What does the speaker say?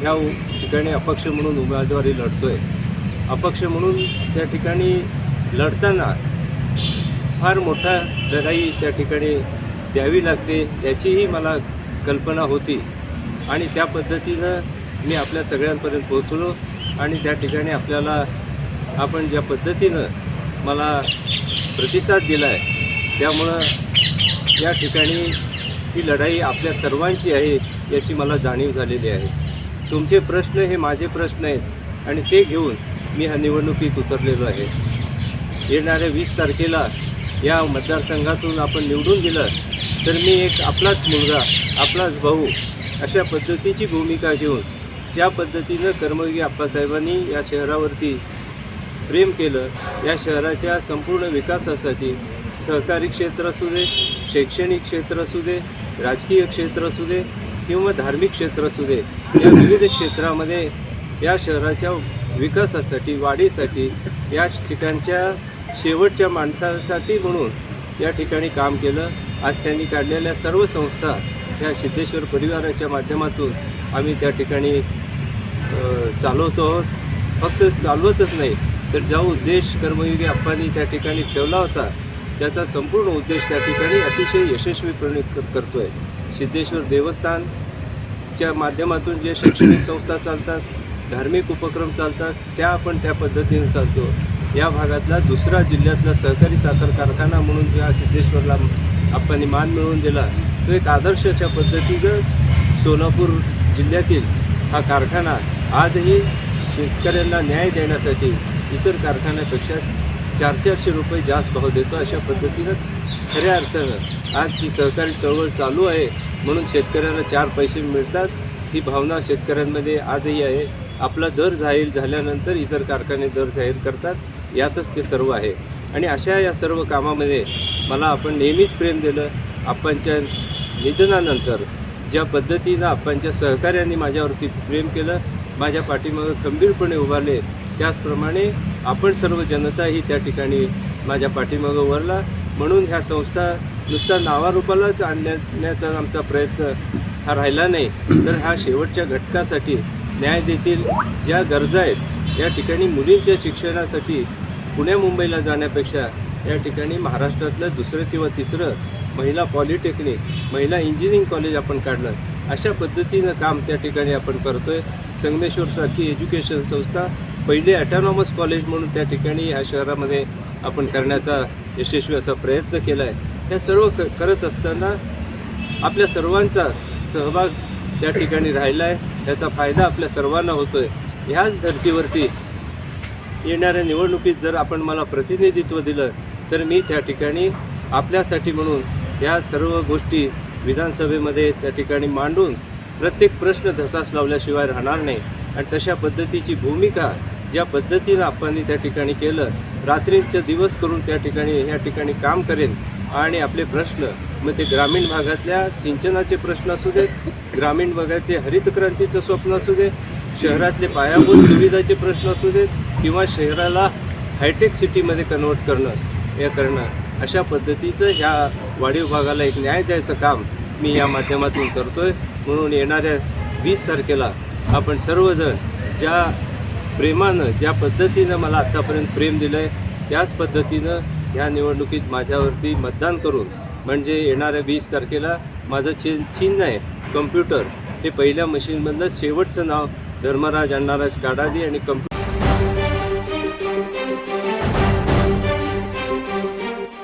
ह्या ठिकाणी अपक्ष म्हणून उमेदवारी आहे अपक्ष म्हणून त्या ठिकाणी लढताना फार मोठा लढाई त्या ठिकाणी द्यावी लागते याचीही मला कल्पना होती. आणि त्या पद्धतीनं मी आपल्या सगळ्यांपर्यंत पोहोचलो आणि त्या ठिकाणी आपल्याला आपण ज्या पद्धतीनं मला प्रतिसाद दिला आहे त्यामुळं या ठिकाणी ही लढाई आपल्या सर्वांची आहे याची मला जाणीव झालेली आहे. तुमचे प्रश्न हे माझे प्रश्न आहेत आणि ते घेऊन मी ह्या निवडणुकीत उतरलेलो आहे. येणाऱ्या वीस तारखेला या मतदारसंघातून आपण निवडून दिलं तर मी एक आपलाच मुलगा आपलाच भाऊ अशा पद्धतीची भूमिका घेऊन ज्या पद्धतीनं कर्मयोगी आप्पासाहेबांनी या शहरावरती प्रेम केलं. या शहराच्या संपूर्ण विकासासाठी सहकारी क्षेत्र असू दे शैक्षणिक क्षेत्र असू दे राजकीय क्षेत्र असू दे किंवा धार्मिक क्षेत्र असू दे या विविध क्षेत्रामध्ये या शहराच्या विकासासाठी वाढीसाठी या ठिकाणच्या शेवटच्या माणसासाठी म्हणून या ठिकाणी काम केलं. आज त्यांनी काढलेल्या सर्व संस्था ह्या सिद्धेश्वर परिवाराच्या माध्यमातून आम्ही त्या ठिकाणी चालवतो आहोत. फक्त चालवतच नाही तर जो उद्देश कर्मयोगी अप्पांनी त्या ठिकाणी ठेवला होता त्याचा संपूर्ण उद्देश त्या ठिकाणी अतिशय यशस्वीपणे करतो आहे सिद्धेश्वर देवस्थान च्या माध्यमातून जे शैक्षणिक संस्था चालतात धार्मिक उपक्रम चालतात त्या आपण त्या पद्धतीने चालतो. या भागातला दुसरा जिल्ह्यातला सहकारी साखर कारखाना म्हणून ज्या सिद्धेश्वरला आपण मान मिळवून दिला तो एक आदर्शाच्या पद्धतीनं सोलापूर जिल्ह्यातील हा कारखाना आजही शेतकऱ्यांना न्याय देण्यासाठी इतर कारखान्यापेक्षा चार चारशे रुपये जास्त भाव देतो अशा पद्धतीनं खऱ्या अर्थानं आज ही सहकारी चळवळ चालू आहे. म्हणून शेतकऱ्यांना चार पैसे मिळतात. ही भावना शेतकऱ्यांमध्ये आजही आहे. आपला दर जाहीर झाल्यानंतर इतर कारखाने दर जाहीर करतात. यातच ते सर्व आहे. आणि अशा या सर्व कामामध्ये मला आपण नेहमीच प्रेम दिलं. आपणच्या निधनानंतर ज्या पद्धतीनं आपणच्या सहकार्यांनी माझ्यावरती प्रेम केलं माझ्या पाठीमागं खंबीरपणे उभारले त्याचप्रमाणे आपण सर्व जनताही त्या ठिकाणी माझ्या पाठीमागं वरला म्हणून ह्या संस्था नुसता नावारूपालाच आणण्याचा आमचा प्रयत्न हा राहिला नाही. तर ह्या शेवटच्या घटकासाठी न्याय देतील ज्या गरजा आहेत या ठिकाणी मुलींच्या शिक्षणासाठी पुण्या मुंबईला जाण्यापेक्षा या ठिकाणी महाराष्ट्रातलं दुसरं किंवा तिसरं महिला पॉलिटेक्निक महिला इंजिनिअरिंग कॉलेज आपण काढलं. अशा पद्धतीनं काम त्या ठिकाणी आपण करतोय. संगमेश्वरसारखी एज्युकेशन संस्था पहिले ॲटॉनॉमस कॉलेज म्हणून त्या ठिकाणी ह्या शहरामध्ये आपण करण्याचा यशस्वी असा प्रयत्न केला आहे हे सर्व क करत असताना आपल्या सर्वांचा सहभाग त्या ठिकाणी राहिला आहे याचा फायदा आपल्या सर्वांना होतो आहे ह्याच धर्तीवरती येणाऱ्या निवडणुकीत जर आपण मला प्रतिनिधित्व दिलं तर मी त्या ठिकाणी आपल्यासाठी म्हणून ह्या सर्व गोष्टी विधानसभेमध्ये त्या ठिकाणी मांडून प्रत्येक प्रश्न धसास लावल्याशिवाय राहणार नाही. आणि तशा पद्धतीची भूमिका ज्या पद्धतीनं आपण त्या ठिकाणी केलं रात्रींचे दिवस करून त्या ठिकाणी ह्या ठिकाणी काम करेन आणि आपले प्रश्न मग ते ग्रामीण भागातल्या सिंचनाचे प्रश्न असू देत ग्रामीण भागाचे हरित क्रांतीचं स्वप्न असू दे शहरातले पायाभूत सुविधाचे प्रश्न असू देत किंवा शहराला हायटेक सिटीमध्ये कन्वर्ट करणं हे करणं अशा पद्धतीचं ह्या वाढीव भागाला एक न्याय द्यायचं काम मी या माध्यमातून करतो आहे म्हणून येणाऱ्या वीस तारखेला आपण सर्वजण ज्या प्रेमानं ज्या पद्धतीनं मला आत्तापर्यंत प्रेम दिलं आहे त्याच पद्धतीनं ह्या निवडणुकीत माझ्यावरती मतदान करून म्हणजे येणाऱ्या वीस तारखेला माझं चिन चिन्ह आहे कम्प्युटर हे पहिल्या मशीनमधलं शेवटचं नाव धर्मराज अण्णाराज काडादी आणि कम्प्यु